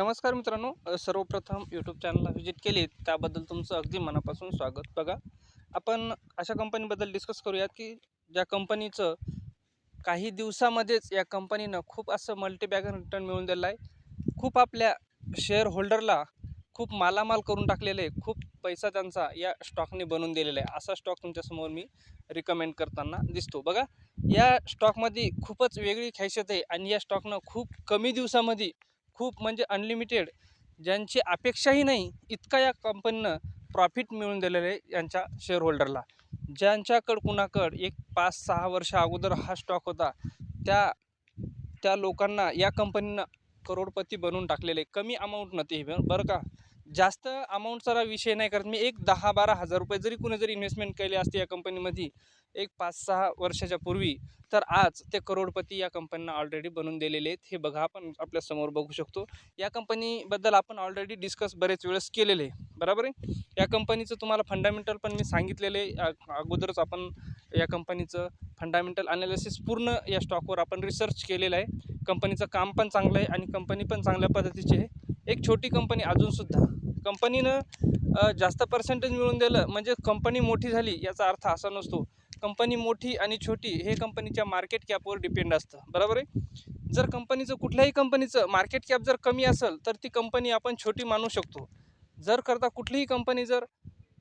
नमस्कार मित्रांनो सर्वप्रथम यूट्यूब चॅनलला व्हिजिट केली त्याबद्दल तुमचं अगदी मनापासून स्वागत. बघा आपण अशा कंपनीबद्दल डिस्कस करूयात की ज्या कंपनीचं काही दिवसामध्येच या कंपनीनं खूप असं मल्टीबॅगन रिटर्न मिळून दिलं आहे. खूप आपल्या शेअर होल्डरला खूप मालामाल करून टाकलेलं आहे. खूप पैसा त्यांचा या स्टॉकने बनवून दिलेला आहे. असा स्टॉक तुमच्यासमोर मी रिकमेंड करताना दिसतो. बघा या स्टॉकमध्ये खूपच वेगळी खासियत आहे आणि या स्टॉकनं खूप कमी दिवसामध्ये खूप म्हणजे अनलिमिटेड ज्यांची अपेक्षाही नाही इतका या कंपनीनं प्रॉफिट मिळून दिलेलं आहे यांच्या शेअर होल्डरला ज्यांच्याकडं कुणाकडं एक पाच सहा वर्ष अगोदर हा स्टॉक होता त्या त्या लोकांना या कंपनीनं करोडपती बनवून टाकलेले. कमी अमाऊंट ते हे बरं का? जास्त अमाऊंटचा विषय नाही करत. मी एक दहा बारा हजार रुपये जरी कुणी जरी इन्व्हेस्टमेंट केली असते या कंपनीमध्ये एक पाच सहा वर्षाच्या पूर्वी तर आज ते करोडपती या कंपनीनं ऑलरेडी बनून दिलेले आहेत. हे बघा आपण आपल्यासमोर बघू शकतो. या कंपनीबद्दल आपण ऑलरेडी डिस्कस बरेच वेळेस केलेले आहे. बरोबर आहे? या कंपनीचं तुम्हाला फंडामेंटल पण मी सांगितलेले आहे. या- अगोदरच आपण या कंपनीचं फंडामेंटल अनालिसिस पूर्ण या स्टॉकवर आपण रिसर्च केलेलं आहे. कंपनीचं काम पण चांगलं आहे आणि कंपनी पण चांगल्या पद्धतीची आहे. एक छोटी कंपनी अजूनसुद्धा कंपनीनं जास्त पर्सेंटेज मिळून दिलं म्हणजे कंपनी मोठी झाली याचा अर्थ असा नसतो. कंपनी मोठी आणि छोटी हे कंपनीच्या मार्केट कॅपवर डिपेंड असतं. बरोबर आहे? जर कंपनीचं कुठल्याही कंपनीचं मार्केट कॅप जर कमी असेल तर ती कंपनी आपण छोटी मानू शकतो. जर करता कुठलीही कंपनी जर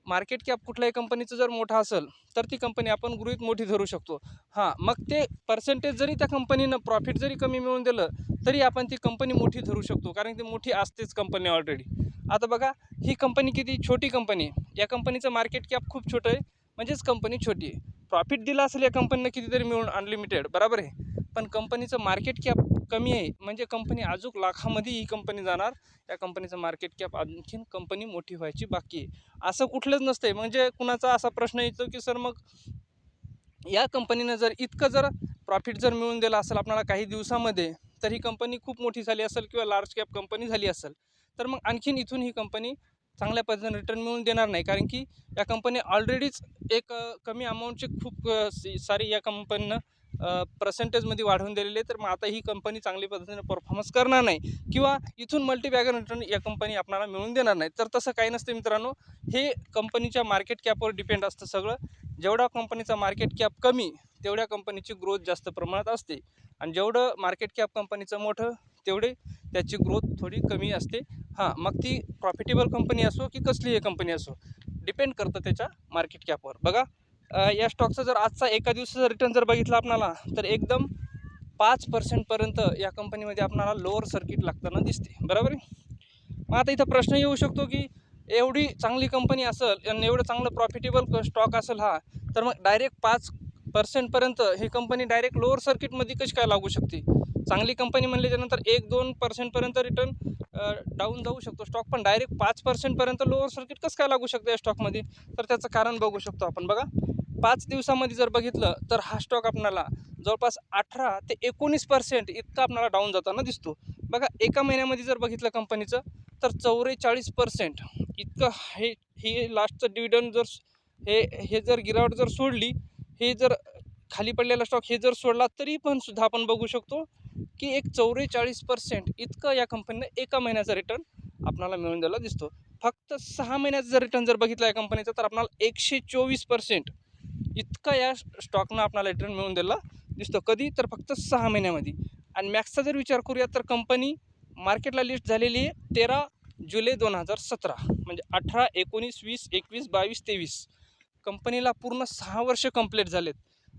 मार्केट कॅप कुठल्याही कंपनीचं जर मोठा असेल तर ती कंपनी आपण गृहीत मोठी धरू शकतो. हां मग ते पर्सेंटेज जरी त्या कंपनीनं प्रॉफिट जरी कमी मिळवून दिलं तरी आपण ती कंपनी मोठी धरू शकतो कारण ती मोठी असतेच कंपनी ऑलरेडी आता बघा ही कंपनी किती? छोटी कंपनी आहे या कंपनीचं मार्केट कॅप खूप छोटं आहे म्हणजेच कंपनी छोटी आहे. प्रॉफिट दिला असेल या कंपनीनं कितीतरी मिळून अनलिमिटेड बरोबर आहे? पण कंपनीचं मार्केट कॅप कमी आहे. म्हणजे कंपनी अजूक लाखामध्ये ही कंपनी जाणार. या कंपनीचं मार्केट कॅप आणखीन कंपनी मोठी व्हायची बाकी आहे. असं कुठलंच नसतंय. म्हणजे कुणाचा असा प्रश्न येतो की सर मग या कंपनीनं जर इतकं जर प्रॉफिट जर मिळून दिलं असेल आपल्याला काही दिवसामध्ये तर ही कंपनी खूप मोठी झाली असेल किंवा लार्ज कॅप कंपनी झाली असेल तर मग आणखीन इथून ही कंपनी चांगल्या पद्धतीने रिटर्न मिळून देणार नाही. कारण की या कंपनी ऑलरेडीच एक कमी अमाऊंटचे खूप सी- सारी या कंपनीनं पर्सेंटेजमध्ये वाढवून दिलेली. आहे तर मग आता ही कंपनी चांगली पद्धतीने परफॉर्मन्स करणार नाही. किंवा इथून मल्टीबॅगन रिटर्न या कंपनी आपणाला मिळून देणार नाही. तर तसं काही नसतं मित्रांनो. हे कंपनीच्या मार्केट कॅपवर डिपेंड असतं सगळं. जेवढा कंपनीचा मार्केट कॅप कमी तेवढ्या कंपनीची ग्रोथ जास्त प्रमाणात असते. आणि जेवढं मार्केट कॅप कंपनीचं मोठं तेवढे त्याची ग्रोथ थोडी कमी असते. हां मग ती प्रॉफिटेबल कंपनी असो की कसलीही कंपनी असो डिपेंड करतं त्याच्या मार्केट कॅपवर बघा या स्टॉकचा जर आजचा एका दिवसाचा रिटर्न जर बघितला आपणाला तर एकदम पाच पर्सेंटपर्यंत या कंपनीमध्ये आपणाला लोअर सर्किट लागताना दिसते. बरोबर आहे? मग आता इथं प्रश्न येऊ शकतो की एवढी चांगली कंपनी असेल आणि एवढं चांगलं प्रॉफिटेबल स्टॉक असेल हा तर मग डायरेक्ट पाच पर्सेंटपर्यंत ही कंपनी डायरेक्ट लोअर सर्किटमध्ये कशी काय लागू शकते? चांगली कंपनी म्हणल्याच्यानंतर एक दोन पर्सेंटपर्यंत रिटर्न डाऊन जाऊ शकतो. स्टॉक पण डायरेक्ट पाच पर्सेंटपर्यंत लोअर सर्किट कसं काय लागू शकतं या स्टॉकमध्ये तर त्याचं कारण बघू शकतो आपण. बघा पाच दिवसामध्ये जर बघितलं तर हा स्टॉक आपणाला जवळपास अठरा ते एकोणीस पर्सेंट इतका आपल्याला डाऊन जाताना दिसतो. बघा एका महिन्यामध्ये जर बघितलं कंपनीचं तर चौवेचाळीस पर्सेंट इतकं हे हे लास्टचं डिव्हिडंड जर हे हे जर गिरावट जर सोडली हे जर खाली पडलेला स्टॉक हे जर सोडला तरी पण सुद्धा आपण बघू शकतो. की एक चौवेचाळीस पर्सेंट इतकं या कंपनीनं एका महिन्याचा रिटर्न आपल्याला मिळून द्यायला दिसतो. फक्त सहा महिन्याचा जर रिटर्न जर बघितला या कंपनीचा तर आपल्याला एकशे चोवीस पर्सेंट इतका या स्टॉकनं आपल्याला रिटर्न मिळून द्यायला दिसतो. कधी? तर फक्त सहा महिन्यामध्ये. आणि मॅक्सचा जर विचार करूया तर कंपनी मार्केटला लिस्ट झालेली आहे तेरा जुलै दोन हजार सतरा म्हणजे अठरा एकोणीस वीस एकवीस बावीस तेवीस. कंपनीला पूर्ण सहा वर्ष कंप्लीट झालेत.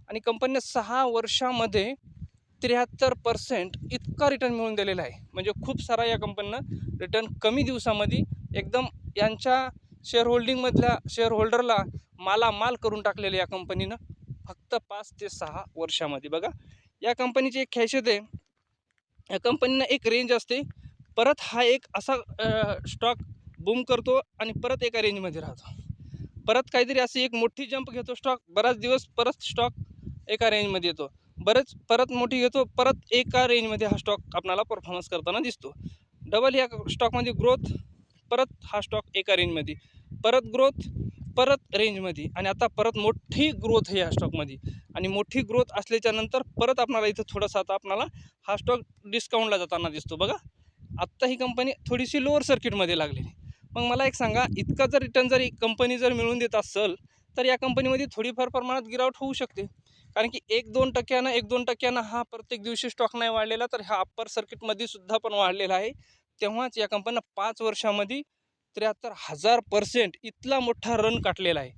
आणि कंपनीने सहा वर्षामध्ये त्र्याहत्तर पर्सेंट इतका रिटर्न मिळून दिलेला आहे. म्हणजे खूप सारा या कंपनीनं रिटर्न कमी दिवसामध्ये एकदम यांच्या शेअर होल्डिंगमधल्या शेअर होल्डरला मालामाल करून टाकलेलं या कंपनीनं फक्त पाच ते सहा वर्षामध्ये. बघा या कंपनीची एक खासियत आहे या कंपनीनं एक रेंज असते परत हा एक असा स्टॉक बूम करतो आणि परत एका रेंजमध्ये राहतो. परत काहीतरी अशी एक मोठी जंप घेतो स्टॉक बराच दिवस परत स्टॉक एका रेंजमध्ये येतो. बरेच परत मोठी घेतो परत एका रेंजमध्ये हा स्टॉक आपणाला परफॉर्मन्स करताना दिसतो. डबल या स्टॉकमध्ये ग्रोथ परत हा स्टॉक एका रेंजमध्ये परत ग्रोथ परत रेंजमध्ये आणि आता परत मोठी ग्रोथ आहे ह्या स्टॉकमध्ये आणि मोठी ग्रोथ असल्याच्या नंतर परत आपणाला इथं थोडंसं आता आपणाला हा स्टॉक डिस्काउंटला जाताना दिसतो. बघा आत्ता ही कंपनी थोडीशी लोअर सर्किटमध्ये लागलेली. आहे. मग मला एक सांगा इतका जर रिटर्न जर कंपनी जर मिळवून देत असेल तर या कंपनीमध्ये थोडीफार प्रमाणात गिरावट होऊ शकते. कारण की एक दोन टक्क्यानं एक दोन टक्क्यानं हा प्रत्येक दिवशी स्टॉक नाही वाढलेला तर हा अप्पर सर्किटमध्ये सुद्धा पण वाढलेला आहे. तेव्हाच या कंपनीनं पाच वर्षामध्ये त्र्याहत्तर हजार पर्सेंट इतला मोठा रन काटलेला आहे.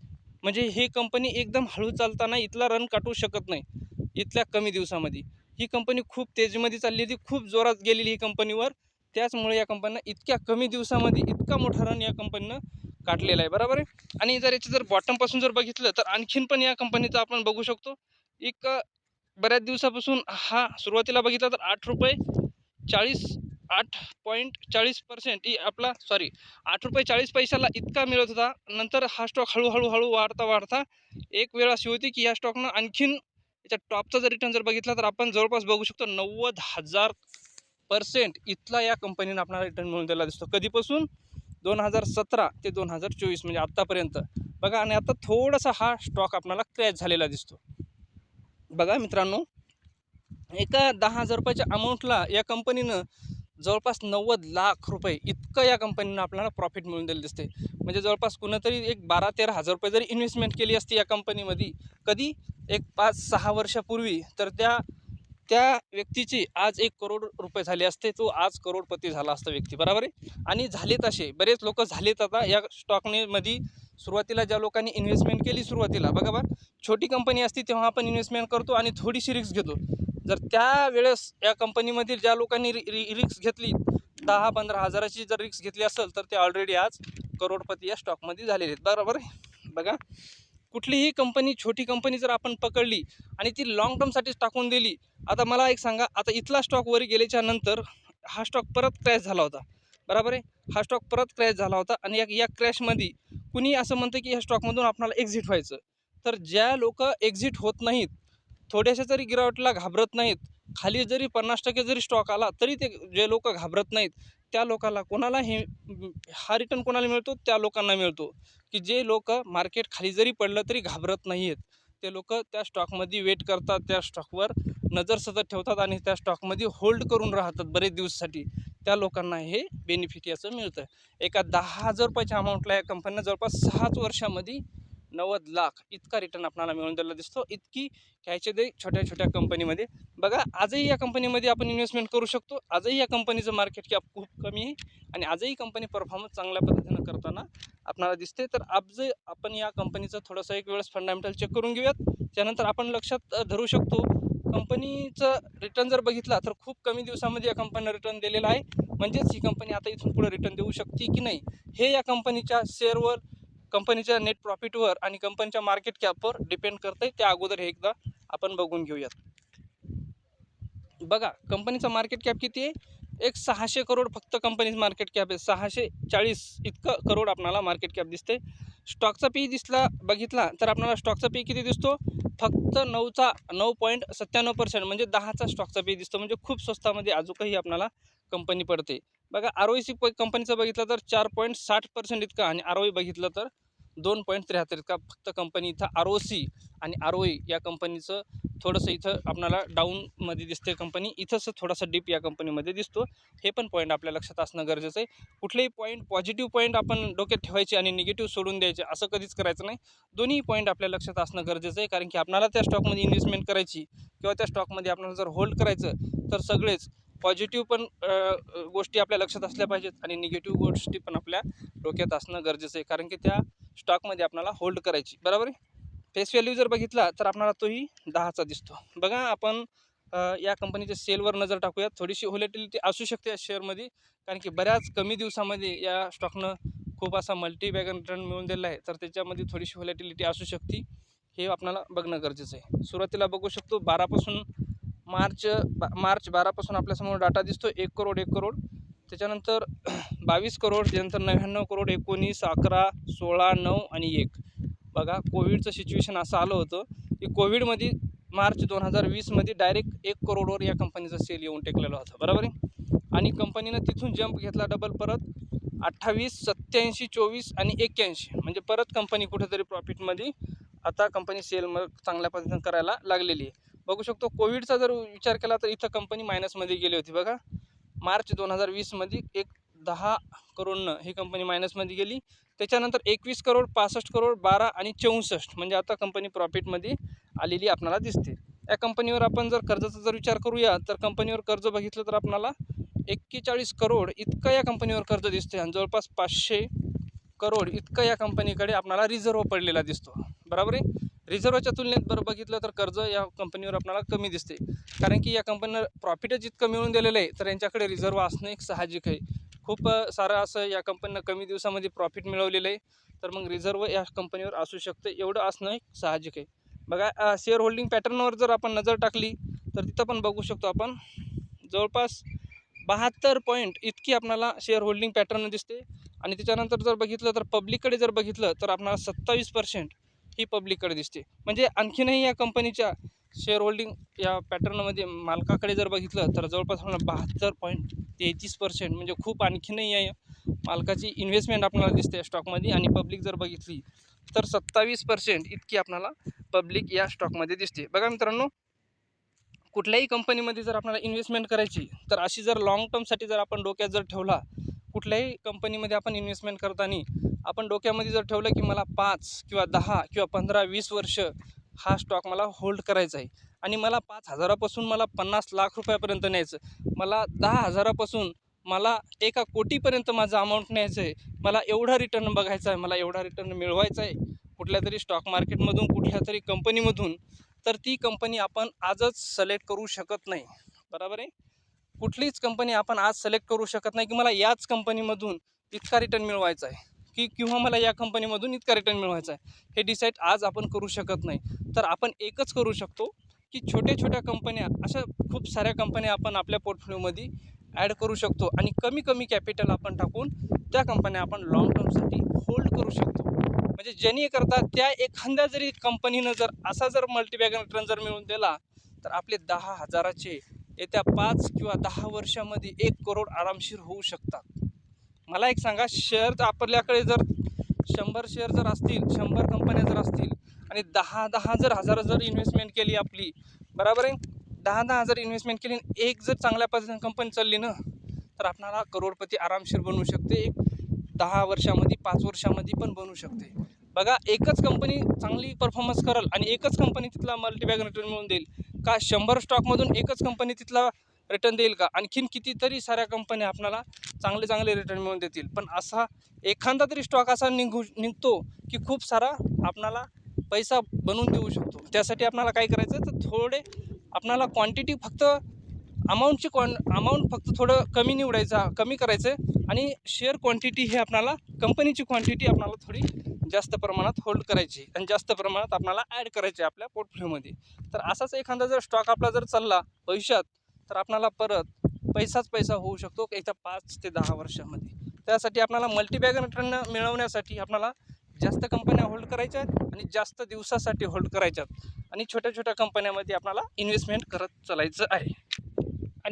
म्हणजे ही कंपनी एकदम हळू चालताना इथला रन काटू शकत नाही इथल्या कमी दिवसामध्ये. ही कंपनी खूप तेजीमध्ये चालली होती खूप जोरात गेलेली ही कंपनीवर त्याचमुळे या कंपनीनं इतक्या कमी दिवसामध्ये इतका मोठा रन या कंपनीनं काढलेला आहे. बरोबर आहे? आणि जर याची जर बॉटमपासून जर बघितलं तर आणखीन पण या कंपनीचं आपण बघू शकतो. एक बऱ्याच दिवसापासून हा सुरुवातीला बघितला तर आठ रुपये चाळीस आठ पॉईंट चाळीस पर्सेंट आपला सॉरी आठ रुपये चाळीस पैशाला इतका मिळत होता. नंतर हा स्टॉक हळूहळू हळू वाढता वाढता एक वेळ अशी होती की या स्टॉकनं आणखीन याच्या टॉपचा जर रिटर्न जर बघितला तर आपण जवळपास बघू शकतो नव्वद हजार पर्सेंट इथला या कंपनीनं आपला रिटर्न मिळून दिला दिसतो. कधीपासून? दोन हजार सतरा ते दोन हजार चोवीस म्हणजे आत्तापर्यंत. बघा आणि आता थोडासा हा स्टॉक आपल्याला क्रॅच झालेला दिसतो. बघा मित्रांनो एका दहा हजार रुपयाच्या अमाऊंटला या कंपनीनं जवळपास नव्वद लाख रुपये इतकं या कंपनीनं आपल्याला प्रॉफिट मिळून दिलं दिसते म्हणजे जवळपास कुणीतरी एक बारा तेरा हजार रुपये जरी इन्व्हेस्टमेंट केली असती या कंपनीमध्ये कधी एक पाच सहा वर्षापूर्वी तर त्या त्या व्यक्तीची आज एक करोड रुपये झाले असते तो आज करोडपती झाला असता व्यक्ती बरोबर आहे? आणि झाले तसे बरेच लोक झालेत आता या स्टॉकने मध्ये सुरुवातीला ज्या लोकांनी इन्व्हेस्टमेंट केली सुरुवातीला बघा बा छोटी कंपनी असती तेव्हा आपण इन्व्हेस्टमेंट करतो आणि थोडीशी रिस्क घेतो. जर त्या वेळेस या कंपनीमधील ज्या लोकांनी रिस्क घेतली दहा पंधरा हजाराची जर रिस्क घेतली असेल तर ते ऑलरेडी आज करोडपती या स्टॉकमध्ये झालेले आहेत. बरोबर आहे? बघा कुठलीही कंपनी छोटी कंपनी जर आपण पकडली आणि ती लॉंग टर्मसाठीच टाकून दिली आता मला एक सांगा आता इथला स्टॉक वर गेल्याच्यानंतर हा स्टॉक परत क्रॅश झाला होता. बरोबर आहे? हा स्टॉक परत क्रॅश झाला होता आणि या या क्रॅशमध्ये कुणी असं म्हणतं की या स्टॉकमधून आपल्याला एक्झिट व्हायचं. तर ज्या लोक एक्झिट होत नाहीत थोड्याशा जरी गिरावटला घाबरत नाहीत खाली जरी पन्नास टक्के जरी स्टॉक आला तरी ते जे लोक घाबरत नाहीत त्या लोकाला कोणाला हे हा रिटर्न कोणाला मिळतो? त्या लोकांना मिळतो. की जे लोक मार्केट खाली जरी पडलं तरी घाबरत नाही आहेत ते लोक त्या स्टॉकमध्ये वेट करतात त्या स्टॉकवर नजर सतत ठेवतात आणि त्या स्टॉकमध्ये होल्ड करून राहतात बरेच दिवसासाठी. त्या लोकांना हे बेनिफिट याचं मिळतं एका दहा हजार रुपयाच्या अमाऊंटला या कंपनीनं जवळपास सहाच वर्षामध्ये नव्वद लाख इतका रिटर्न आपल्याला मिळून दिला दिसतो. इतकी घ्यायचे दे छोट्या छोट्या कंपनीमध्ये बघा आजही या कंपनीमध्ये आपण इन्व्हेस्टमेंट करू शकतो. आजही या कंपनीचं मार्केट कॅप खूप कमी आहे आणि आजही कंपनी परफॉर्मन्स चांगल्या पद्धतीनं करताना आपणाला दिसते तर आज आपण या कंपनीचं थोडंसं एक वेळेस फंडामेंटल चेक करून घेऊयात. त्यानंतर आपण लक्षात धरू शकतो कंपनीचं रिटर्न जर बघितला तर खूप कमी दिवसामध्ये या कंपनीनं रिटर्न दिलेला आहे. म्हणजेच ही कंपनी आता इथून पुढे रिटर्न देऊ शकते की नाही? हे या कंपनीच्या शेअरवर कंपनीच्या नेट प्रॉफिटवर आणि कंपनीच्या मार्केट कॅपवर डिपेंड करतं त्या अगोदर हे एकदा आपण बघून घेऊयात. बघा कंपनीचा मार्केट कॅप किती आहे? एक सहाशे करोड फक्त कंपनीचं मार्केट कॅप आहे. सहाशे चाळीस इतकं करोड आपणाला मार्केट कॅप दिसते स्टॉकचा पी दिसला बघितला तर आपल्याला स्टॉकचा पी किती दिसतो? फक्त नऊचा नऊ पॉईंट सत्त्याण्णव पर्सेंट म्हणजे दहाचा स्टॉकचा पे दिसतो. म्हणजे खूप स्वस्तामध्ये अजूनही आपल्याला कंपनी पडते. बघा आर ओ सी कंपनीचं बघितलं तर चार पॉईंट साठ पर्सेंट इतकं आणि आर ओ बघितलं तर दोन पॉईंट त्र्याहत्तर इतका फक्त कंपनी इथं आर ओ सी आणि आर ओ या कंपनीचं थोडंसं इथं आपल्याला डाऊनमध्ये दिसते कंपनी इथंच थोडासा डीप या कंपनीमध्ये दिसतो. हे पण पॉईंट आपल्या लक्षात असणं गरजेचं आहे. कुठलेही पॉईंट पॉझिटिव्ह पॉईंट आपण डोक्यात ठेवायचे आणि निगेटिव्ह सोडून द्यायचे असं कधीच करायचं नाही. दोन्ही पॉईंट आपल्या लक्षात असणं गरजेचं आहे. कारण की आपल्याला त्या स्टॉकमध्ये इन्व्हेस्टमेंट करायची किंवा त्या स्टॉकमध्ये आपल्याला जर होल्ड करायचं तर सगळेच पॉझिटिव्ह पण गोष्टी आपल्या लक्षात असल्या पाहिजेत आणि निगेटिव्ह गोष्टी पण आपल्या डोक्यात असणं गरजेचं आहे. कारण की त्या स्टॉकमध्ये आपल्याला होल्ड करायची. बरोबर आहे? फेस व्हॅल्यू जर बघितला तर आपल्याला तोही दहाचा दिसतो. बघा आपण या कंपनीच्या सेलवर नजर टाकूयात. थोडीशी होलेटिलिटी असू शकते या शेअरमध्ये कारण की बऱ्याच कमी दिवसामध्ये या स्टॉकनं खूप असा मल्टी बॅगन रिटर्न मिळून दिला आहे. तर त्याच्यामध्ये थोडीशी होलेटिलिटी असू शकते. हे आपल्याला बघणं गरजेचं आहे. सुरुवातीला बघू शकतो बारापासून मार्च बा मार्च बारापासून आपल्यासमोर डाटा दिसतो. एक करोड एक करोड त्याच्यानंतर बावीस करोड त्यानंतर नव्याण्णव करोड एकोणीस अकरा सोळा नऊ आणि एक. बघा कोविडचं सिच्युएशन असं आलं होतं की कोविडमध्ये मार्च दोन हजार वीसमध्ये डायरेक्ट एक करोडवर या कंपनीचा सेल येऊन टेकलेला होता. बरोबर आहे? आणि कंपनीनं तिथून जंप घेतला डबल परत अठ्ठावीस सत्याऐंशी चोवीस आणि एक्क्याऐंशी. म्हणजे परत कंपनी कुठेतरी प्रॉफिटमध्ये आता कंपनी सेल मग चांगल्या पद्धतीनं करायला लागलेली आहे. बघू शकतो कोविडचा जर विचार केला तर इथं कंपनी मायनसमध्ये गेली होती बघा. मार्च दोन हजार वीसमध्ये एक दहा करोडनं ही कंपनी मायनसमध्ये गेली. त्याच्यानंतर एकवीस करोड पासष्ट करोड बारा आणि चौसष्ट म्हणजे आता कंपनी प्रॉफिटमध्ये आलेली आपणाला दिसते. या कंपनीवर आपण जर कर्जाचा जर विचार करूया तर कंपनीवर कर्ज बघितलं तर आपणाला एक्केचाळीस करोड इतकं या कंपनीवर कर्ज दिसते आणि जवळपास पाचशे करोड इतकं या कंपनीकडे आपणाला रिझर्व पडलेला दिसतो. बरोबर आहे? रिझर्वच्या तुलनेत बरं बघितलं तर कर्ज या कंपनीवर आपल्याला कमी दिसते. कारण की या कंपनीनं प्रॉफिटच जितकं मिळून दिलेलं आहे तर यांच्याकडे रिझर्व असणं एक साहजिक आहे. खूप सारं असं या कंपनीनं कमी दिवसामध्ये प्रॉफिट मिळवलेलं आहे तर मग रिझर्व या कंपनीवर असू शकतं एवढं असणं एक साहजिक आहे. बघा शेअर होल्डिंग पॅटर्नवर जर आपण नजर टाकली तर तिथं पण बघू शकतो आपण जवळपास बहात्तर पॉईंट इतकी आपल्याला शेअर होल्डिंग पॅटर्न दिसते. आणि त्याच्यानंतर जर बघितलं तर पब्लिककडे जर बघितलं तर आपल्याला सत्तावीस पर्सेंट ही पब्लिककडे दिसते. म्हणजे आणखीनही या कंपनीच्या शेअर होल्डिंग या पॅटर्नमध्ये मालकाकडे जर बघितलं तर जवळपास आपल्याला बहात्तर पॉईंट तेहतीस पर्सेंट म्हणजे खूप आणखीनही या मालकाची इन्व्हेस्टमेंट आपल्याला दिसते या स्टॉकमध्ये आणि पब्लिक जर बघितली तर सत्तावीस पर्सेंट इतकी आपल्याला पब्लिक या स्टॉकमध्ये दिसते. बघा मित्रांनो कुठल्याही कंपनीमध्ये जर आपल्याला इन्व्हेस्टमेंट करायची तर अशी जर लाँग टर्मसाठी जर आपण डोक्यात जर ठेवला कुठल्याही कंपनीमध्ये आपण इन्व्हेस्टमेंट करताना आपण डोक्यामध्ये जर ठेवलं की मला पाच किंवा दहा किंवा पंधरा वीस वर्ष हा स्टॉक मला होल्ड करायचा आहे. आणि मला पाच हजारापासून मला पन्नास लाख रुपयापर्यंत न्यायचं मला दहा हजारापासून मला एका कोटीपर्यंत माझं अमाऊंट न्यायचं आहे. मला एवढा रिटर्न बघायचा आहे. मला एवढा रिटर्न मिळवायचा आहे. कुठल्या तरी स्टॉक मार्केटमधून कुठल्या तरी कंपनीमधून तर ती कंपनी आपण आजच सिलेक्ट करू शकत नाही. बरोबर आहे? कुठलीच कंपनी आपण आज सिलेक्ट करू शकत नाही की मला याच कंपनीमधून इतका रिटर्न मिळवायचा आहे. की किंवा मला या कंपनीमधून इतका रिटर्न मिळवायचा आहे. हे डिसाईड आज आपण करू शकत नाही. तर आपण एकच करू शकतो की छोट्या छोट्या कंपन्या अशा खूप साऱ्या कंपन्या आपण आपल्या पोर्टफोलिओमध्ये ॲड करू शकतो आणि कमी कमी कॅपिटल आपण टाकून त्या कंपन्या आपण लाँग टर्मसाठी होल्ड करू शकतो. म्हणजे जेणेकरता त्या एखाद्या जरी कंपनीनं जर असा जर मल्टीबॅगन रिटर्न जर मिळवून दिला तर आपले दहा हजाराचे येत्या पाच किंवा दहा वर्षामध्ये एक करोड आरामशीर होऊ शकतात. मला एक सांगा शेअर आपल्याकडे जर शंभर शेअर जर असतील शंभर कंपन्या जर असतील आणि दहा दहा जर हजार जर इन्व्हेस्टमेंट केली आपली बरोबर आहे? दहा दहा हजार इन्व्हेस्टमेंट केली आणि एक जर चांगल्या पद्धतीने कंपनी चालली ना तर आपणाला करोडपती आरामशीर बनवू शकते. एक दहा वर्षामध्ये पाच वर्षामध्ये पण बनवू शकते. बघा एकच कंपनी चांगली परफॉर्मन्स करल आणि एकच कंपनी तिथला मल्टीबॅग रिटर्न मिळून देईल. का? शंभर स्टॉकमधून एकच कंपनी तिथला रिटर्न देईल का? आणखीन कितीतरी साऱ्या कंपन्या आपल्याला चांगले चांगले रिटर्न मिळवून देतील. पण असा एखादा तरी स्टॉक असा निघू निघतो की खूप सारा आपणाला पैसा बनवून देऊ शकतो. त्यासाठी आपणाला काय करायचं तर थोडे आपणाला क्वांटिटी फक्त अमाऊंटची क्वां अमाऊंट फक्त थोडं कमी निवडायचा कमी करायचं आहे आणि शेअर क्वांटिटी हे आपणाला कंपनीची क्वांटिटी आपणाला थोडी जास्त प्रमाणात होल्ड करायची आणि जास्त प्रमाणात आपणाला ॲड करायची आपल्या पोर्टफोलिओमध्ये तर असाच एखादा जर स्टॉक आपला जर चालला भविष्यात तर आपणाला परत पैसाच पैसा होऊ शकतो एकदा पाच ते दहा वर्षामध्ये. त्यासाठी आपल्याला मल्टीबॅग रिटर्न मिळवण्यासाठी आपल्याला जास्त कंपन्या होल्ड करायच्या आहेत आणि जास्त दिवसासाठी होल्ड करायच्या आहेत. आणि छोट्या छोट्या कंपन्यामध्ये आपल्याला इन्व्हेस्टमेंट करत चालायचं आहे.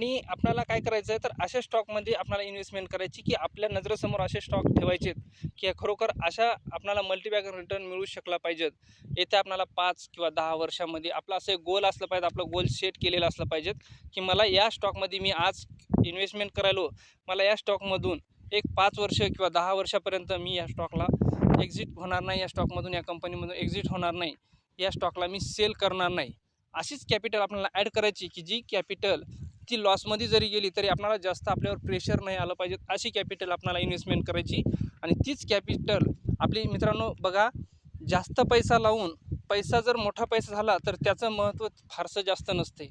आणि आपल्याला काय करायचं आहे तर अशा स्टॉकमध्ये आपल्याला इन्व्हेस्टमेंट करायची की आपल्या नजरेसमोर असे स्टॉक ठेवायचे की खरोखर अशा आपल्याला मल्टीबॅग रिटर्न मिळू शकला पाहिजेत. येत्या आपल्याला पाच किंवा दहा वर्षामध्ये आपलं असं एक गोल असलं पाहिजे आपलं गोल सेट केलेलं असलं पाहिजेत की मला या स्टॉकमध्ये मी आज इन्व्हेस्टमेंट करायलो मला या स्टॉकमधून एक पाच वर्ष किंवा दहा वर्षापर्यंत मी या स्टॉकला एक्झिट होणार नाही या स्टॉकमधून या कंपनीमधून एक्झिट होणार नाही या स्टॉकला मी सेल करणार नाही. अशीच कॅपिटल आपल्याला ॲड करायची की जी कॅपिटल ती लॉसमध्ये जरी गेली तरी आपणाला जास्त आपल्यावर प्रेशर नाही आलं पाहिजे. अशी कॅपिटल आपणाला इन्व्हेस्टमेंट करायची. आणि तीच कॅपिटल आपली मित्रांनो बघा जास्त पैसा लावून पैसा जर मोठा पैसा झाला तर त्याचं महत्त्व फारसं जास्त नसते.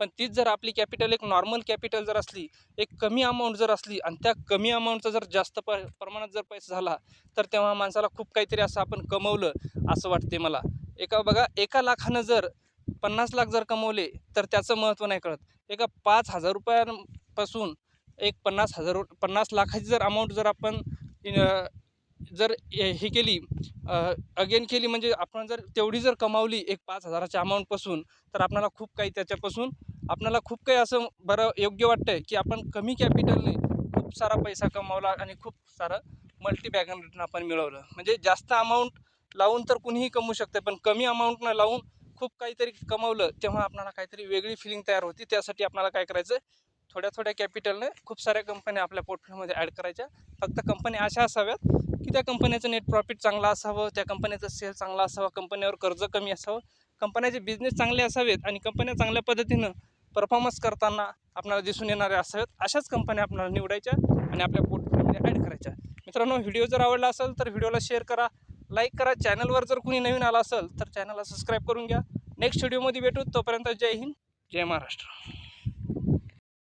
पण तीच जर आपली कॅपिटल एक नॉर्मल कॅपिटल जर असली एक कमी अमाऊंट जर असली आणि त्या कमी अमाऊंटचा जर जास्त प प्रमाणात जर पैसा झाला तर तेव्हा माणसाला खूप काहीतरी असं आपण कमवलं असं वाटते मला. एका बघा एका लाखानं जर पन्नास लाख जर कमवले तर त्याचं महत्त्व नाही कळत. एका पाच हजार रुपयांपासून एक पन्नास हजार पन्नास लाखाची जर अमाऊंट जर आपण जर हे हे केली अगेन केली म्हणजे आपण जर तेवढी जर कमावली एक पाच हजाराच्या अमाऊंटपासून तर आपल्याला खूप काही त्याच्यापासून आपल्याला खूप काही असं बरं योग्य वाटतं आहे की आपण कमी कॅपिटलने खूप सारा पैसा कमावला आणि खूप सारं मल्टीबॅगन रिटर्न आपण मिळवलं. म्हणजे जास्त अमाऊंट लावून तर कुणीही कमवू शकते पण कमी अमाऊंटनं लावून खूप काहीतरी कमवलं तेव्हा आपल्याला काहीतरी वेगळी फिलिंग तयार होती. त्यासाठी आपल्याला काय करायचं थोड्या थोड्या कॅपिटलने खूप साऱ्या कंपन्या आपल्या पोर्टफोलिओमध्ये ॲड करायच्या. फक्त कंपन्या अशा असाव्यात की त्या कंपन्याचं नेट प्रॉफिट चांगलं असावं त्या कंपनीचं सेल चांगला असावा कंपन्यावर कर्ज कमी असावं. कंपन्याचे बिझनेस चांगले असावेत आणि कंपन्या चांगल्या पद्धतीनं परफॉर्मन्स करताना आपल्याला दिसून येणाऱ्या असाव्यात अशाच कंपन्या आपल्याला निवडायच्या आणि आपल्या पोर्टफोलिओमध्ये ॲड करायच्या. मित्रांनो व्हिडिओ जर आवडला असेल तर व्हिडिओला शेअर करा. लाईक करा. चॅनलवर जर कुणी नवीन आला असेल तर चॅनलला सबस्क्राईब करून घ्या. नेक्स्ट व्हिडिओमध्ये भेटू. तोपर्यंत जय हिंद जय महाराष्ट्र.